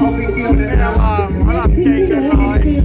ออฟฟิเชียลเลยนะครับเจเน้อ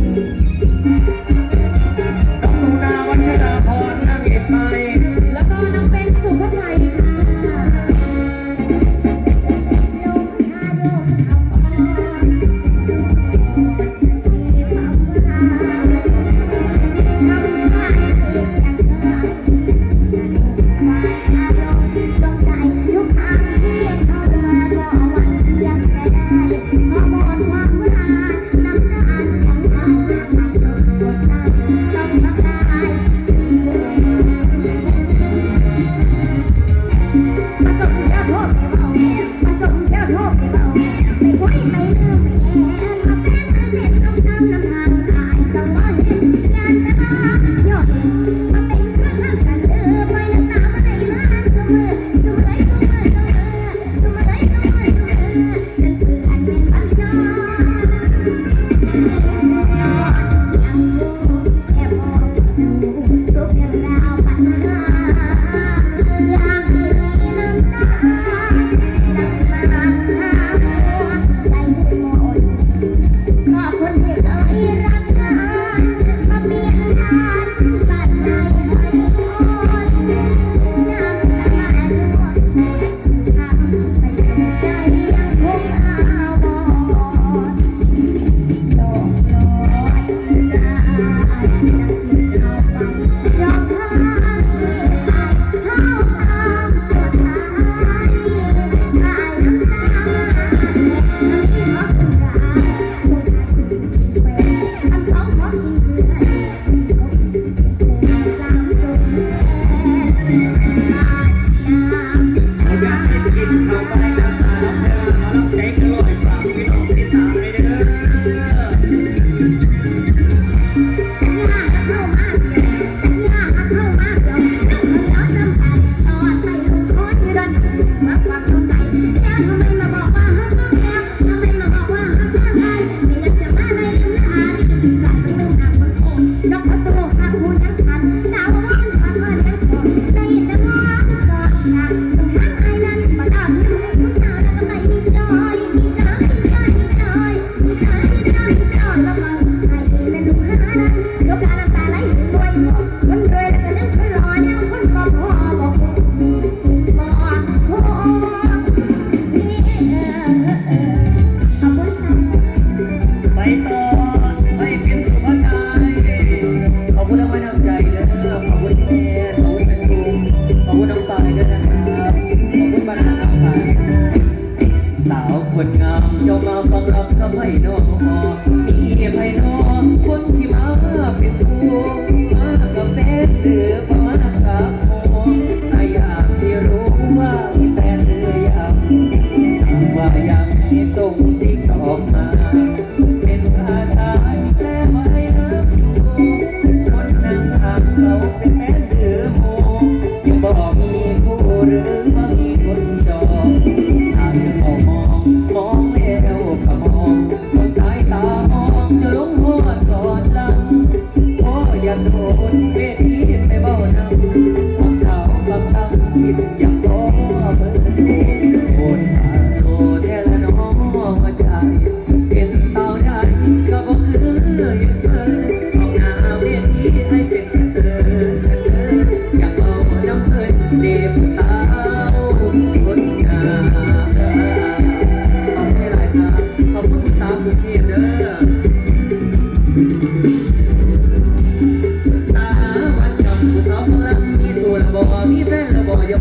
you doing?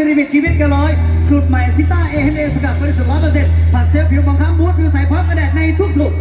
มีลิมิชีวิตกันร้อยสูตรใหม่ซิต้าเอเอเอสกับบริสุทธิ์ร้อยเปอร์เซ็นต์ผัดเซลพิวบางข้ามบูทผิวใสพร้อมกระแดดในทุกสุต